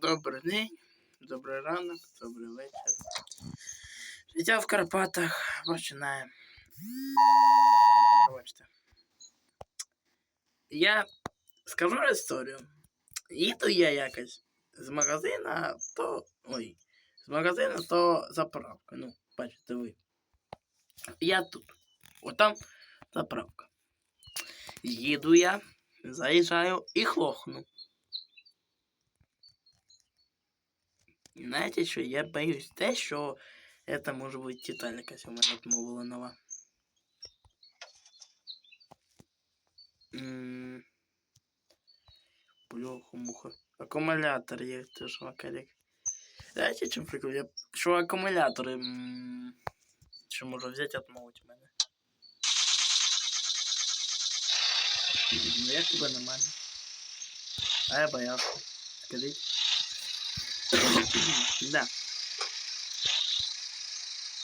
Добрий день, добрий ранок, добрий вечір. Життя в Карпатах починає. Пробачте. Я скажу історію. Їду я якось з магазина, то. Ой, з магазина, то заправка. Ну, бачите ви. Я тут. Отам заправка. Їду я, заїжджаю і хлохну. Знаєте що, я боюсь те, що це може бути деталь якась у мене отмовила нова. М, Бляха-муха. Акумулятор є теж макарик. Знаєте, чим прикол? Я що акумулятори м, що можу взяти отмовити в мене. Ну як тебе нормально? А я боявся. Скажіть. Да.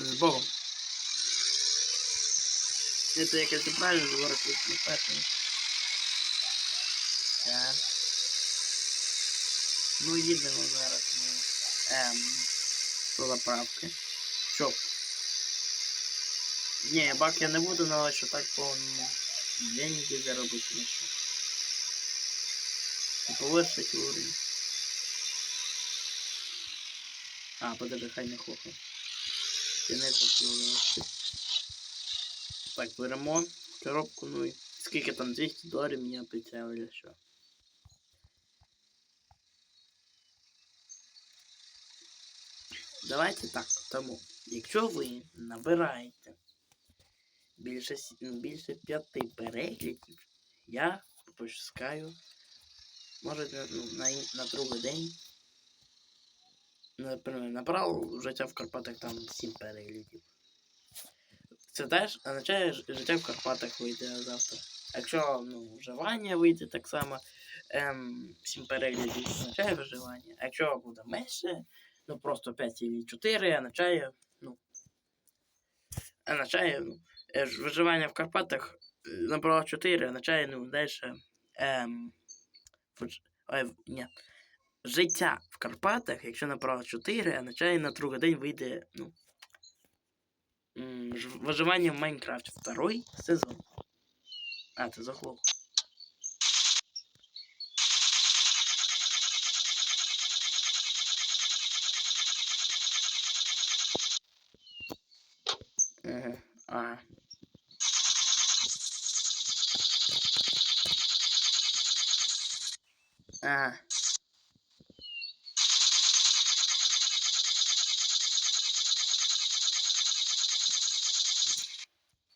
З Богом. Это якось неправильно говорить не перший. Так. Ну їдемо зараз ми. Ем. До заправки. Ні, бак я не буду, але що так по ну, деньги заробити на що. І уровень. А, подожди, хай не хлопне. Я не хочу. Так, беремо коробку, ну і скільки там 200 доларів мені обіцяли, що. Давайте так, тому, якщо ви набираєте більше, ну, більше п'яти переглядів, я пропускаю, може на, ну, на, на другий день Наприклад, набрав життя в Карпатах там 7 переглядів. Це теж означає, життя в Карпатах вийде завтра. Якщо ну, вживання вийде так само, ем, 7 переглядів означає виживання. А якщо буде менше, ну просто 5 чи 4, означає, ну. Означає, ну, е, виживання в Карпатах е, набрало 4, означає, ну, далі. Ем, ой, ні життя в Карпатах, якщо набрав 4, означає на другий день вийде, ну. Виживання в Майнкрафті. Второй сезон. А, це захлоп.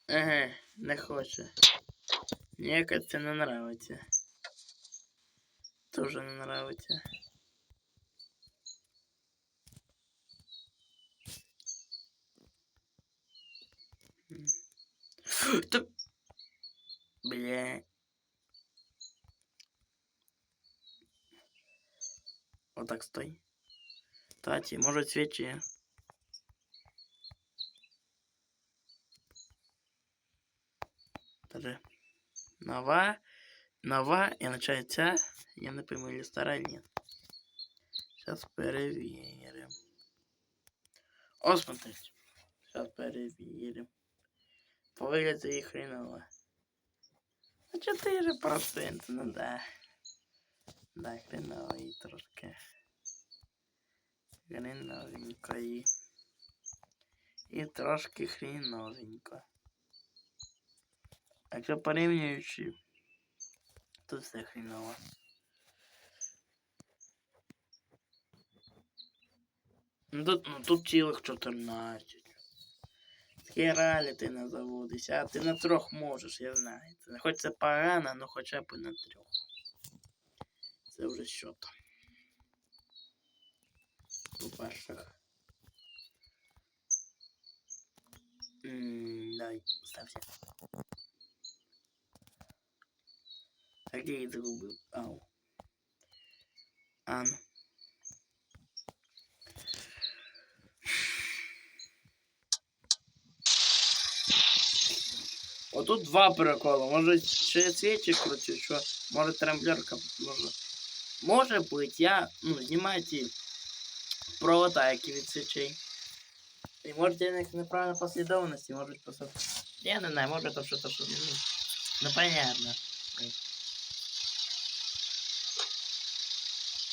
Еге, не хоче. Ніяка це не нравиться. Тоже не нравиться. М. Та... Бля. Отак стой. Таті, може свічі. Даже нова, нова и начается. Я не пойму, или старая нет. Сейчас проверим. О, смотрите. Сейчас проверим. По выгляду и хреново. А 4%, ну да. Да, хреново и трошки. Хреновенько и... І трошки хреновенько. Якщо порівнюючи, то все хреново. Ну тут, ну, тут цілих 14. Схералі ти на заводишся, а ти на трьох можеш, я знаю. Хоч це погано, але хоча б і на трьох. Це вже що там. По-перших. М, Дай, ставься. А где я загубил? Ау. А, ну. Отут два приколи. Може ще свічі кручу, що може тремблерка може. може бути, я ну, знімаю ті провода, які від свічей. І може я них неправильно послідовності, можуть просто. Я не знаю, може то що-то що. Ну,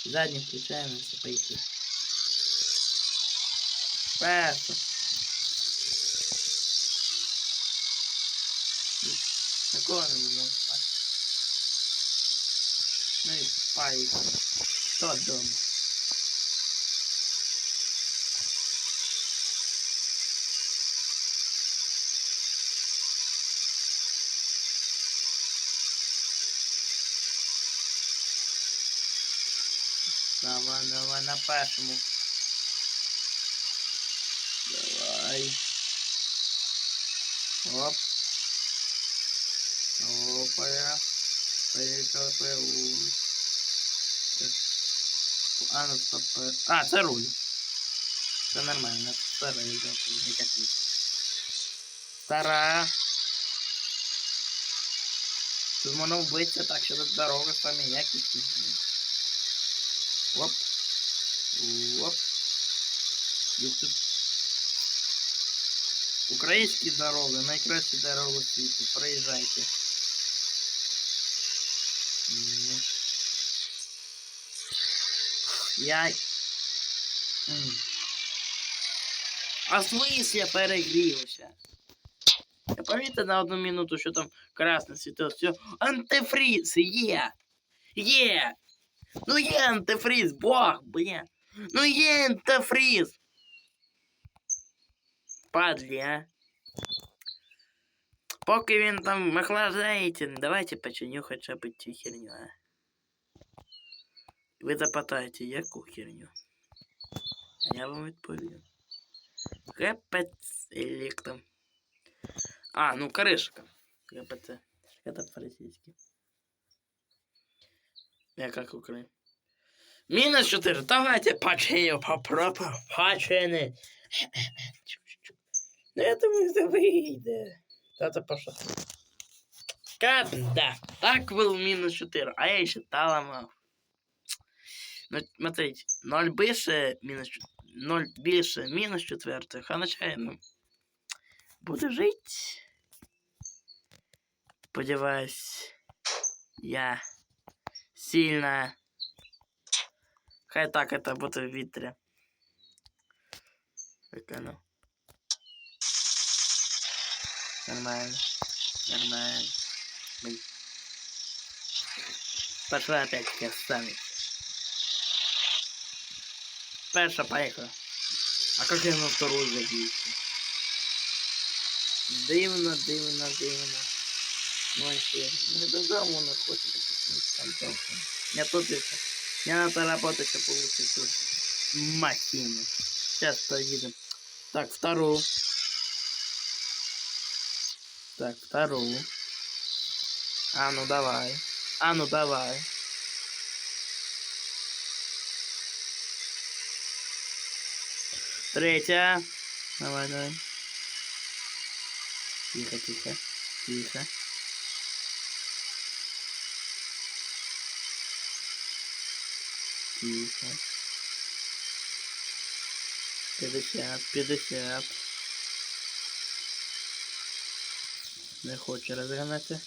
непонятно. Заднім включаємо все поїхали. Перше. Такого не можна спати. Ну і поїхали. Хто вдома? Давай, давай на першому. Давай. Оп. Опа, я. Поїхали, поїхали. А, ну стоп. е, А, це руль. Це нормально. Це руль, якась Стара. Тут можна вбитися так, що тут дороги самі якісні. Оп. Оп. Юх тут. Українські дороги, найкращі дороги світу. Проїжджайте. М. Я... М. А в смысле перегрівся? Я помітив на одну минуту, що там красне світло. Все. Антифриз! Є! Є! Ну є антифриз, бог, блін! Ну є антифриз! Падлі, а? Поки він там охлаждається, давайте починю хоча б цю херню, а? Ви запитаєте, яку херню? А я вам відповім. ГПЦ електро. А, ну кришка. ГПЦ. Это по-российски. Я как Украина. Минус 4. Давайте починю попробуем починить. Ну, я думаю, это выйдет. Тата пошла. Как да. Так был минус 4. А я еще таломал. Ну, смотрите, 0 більше, мінус, 0 більше, мінус четвертих, а начає, ну, буде жити. Сподіваюсь, я сильно. Хай так это буде в вітрі. Викону. Нормально. Нормально. Блин. Пошла опять красавица. Перша поехала. А как я на вторую забился? Дивно, дивно, дивно. Ну вообще, не додому не хочу толком. Я тут еще. Мне надо работать, чтобы получить тут махину. Сейчас поедем. Так, вторую. Так, вторую. А ну давай. А ну давай. Третья. Давай, давай. Тихо, тихо. Тихо. Тихо. Пятьдесят, пятьдесят. Не хоче розганати.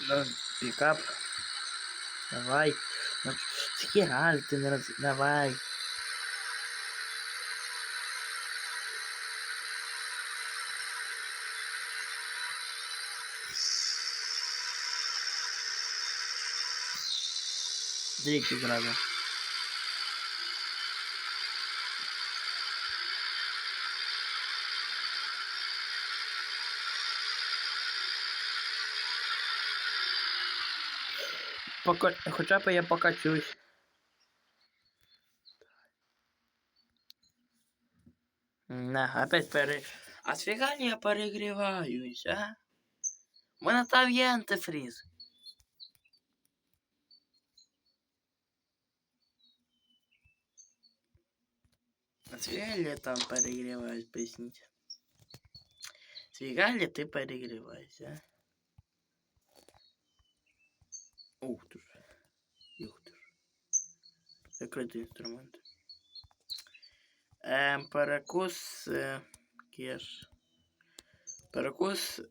Ну, пикап. Давай. Ну, хераль ты не раз... Давай. Двигай сразу. Пока... Хоча б я покачусь. На, опять пере... А сфига не я перегріваюсь, а? У мене там є антифриз. А сфига я там перегріваюсь, поясніть. Фига ли ты перегревайся? Ух ты ж. Ух ты ж. Закритий інструмент. Ем, перекус е, кеш. Перекус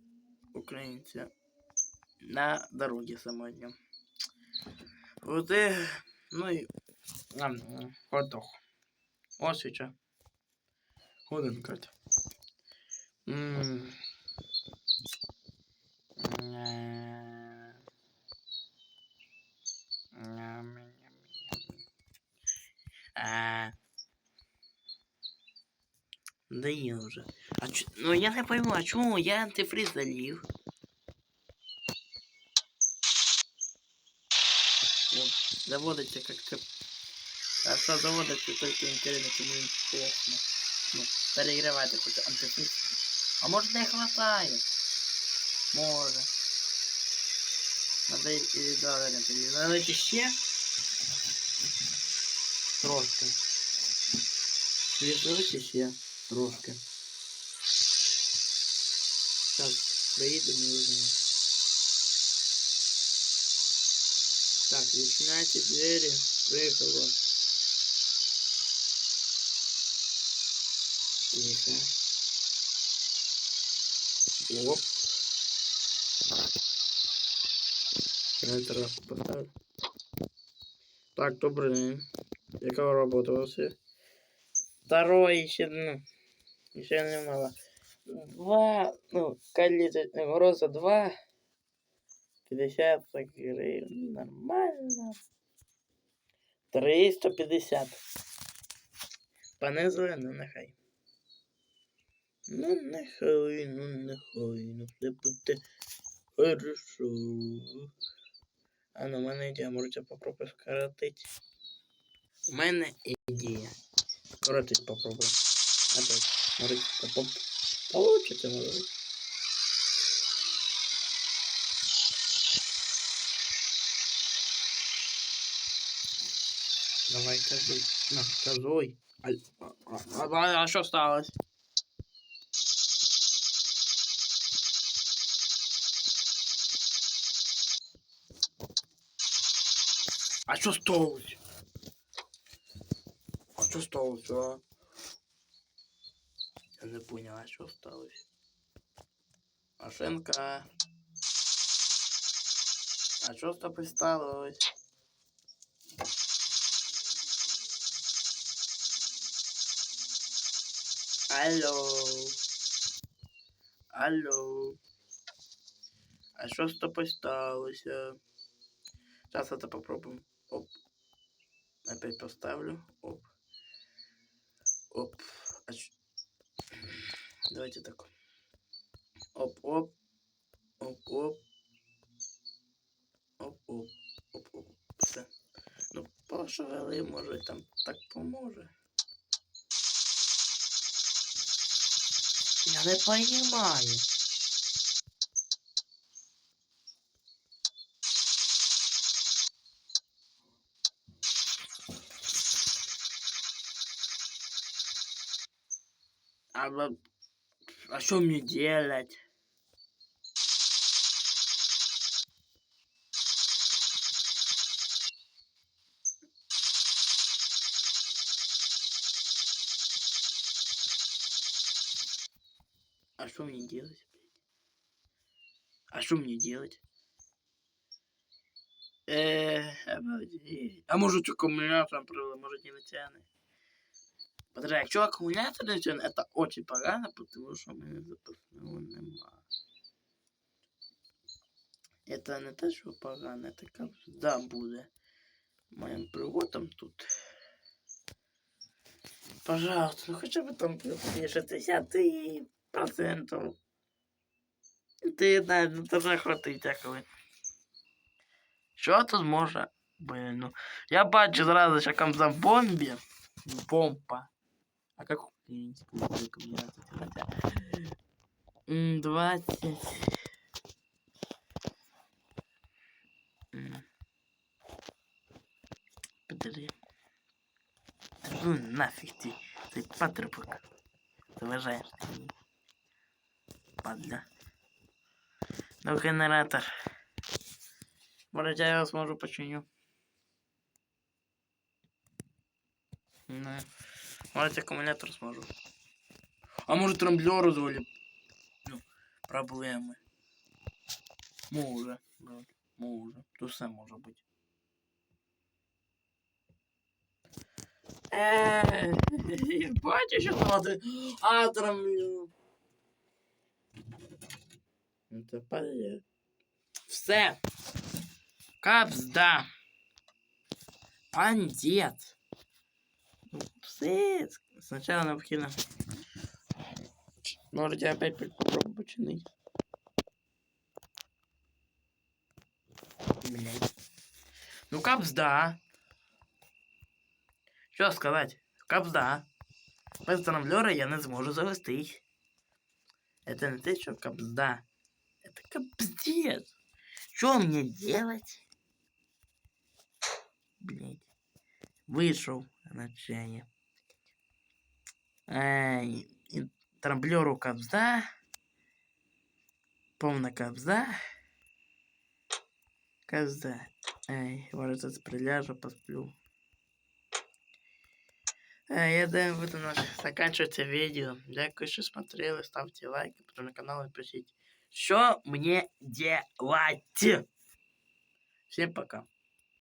українця на дорогі самотньо. Води, ну і ам, готов. Ось і що. Годин кать. Ммм. Е, А. Да я уже. А чё- ну я не пойму, а чому я антифриз залив? Вот, заводится как-то... А что заводится только интересно, кому им плохо. Ну, перегревайте хоть антифриз. А может не хватает? Може. Надо і додати. Налити ще. Трошки. Віддавайте ще трошки. Зараз приїдемо і узнаємо. Так, відчиняйте двері. Приїхало. Тихо. Оп. Я зараз поставлю. Так, добрий день. Яка робота у вас є? Второй ще, ну, ще немало. Два, ну, каліти, роза два. 50 гривень. Нормально. 350. Понизили, ну нехай. Ну нехай, ну нехай, ну все буде хорошо. А ну, у мене ідея, можете попробувати скоротити. У мене ідея. Скоротить попробуем. Опять. Смотрите, это поп... Получится, может быть. Давай, козой. На, козой. А, а, а, а, а что осталось? А что осталось? А что осталось, а? Я не понял, а что осталось? Машинка. А что с тобой сталось? Алло. Алло. А что с тобой сталося? Сейчас это попробуем. Оп. Опять поставлю. Оп. Оп. А чё- Давайте так. Оп, оп. Оп, оп. Оп, оп. Оп, оп. Все. Ну, пошевели, може там так поможе. Я не понимаю. А, а что мне делать? А что мне делать? А что мне делать? Э, обалдеть. А может аккумулятор может не натянет. Подожди, якщо акумулятор не тягне, це очень погано, тому що в мене запасного нема. Это не те, що погано, це як да буде моїм приводом тут. Пожалуйста, ну хоча б там плюс 60 процентов. Ти знаєш, ну це вже хватить дякую. Що тут може? Блин, ну. Я бачу зразу, що там за бомбі. Бомба. А как тут хотя? М, Двадцать. Подожди. Ну нафиг ты, ты патрубок. Ты уважаешь ты падля. Ну, генератор. Может, я его сможу починю. Не. Может, аккумулятор сможу. А может, трамблер розвалив? Ну, проблеми. Може. да, Може. Тут все може бути. Е, я бачу, що надо. А, трамблер. Ну, тепер є. Все. Капзда. Пандет. Все. Сначала необхідно. Может, я опять попробую починить. Блять. Ну, капзда. Що сказати? Капзда. Без трамблера я не зможу завестись. Это не те, що капзда. Это капздец. Что мне делать? Блять. Вышел на чае. И трамблеру капзда. Повна капзда. Капзда. Ай, может, сейчас приляжу, посплю. Я думаю, буду наш... заканчивать видео. Дякую, что смотрели. Ставьте лайки, потом на канал и пишите. Что мне делать? Всем пока.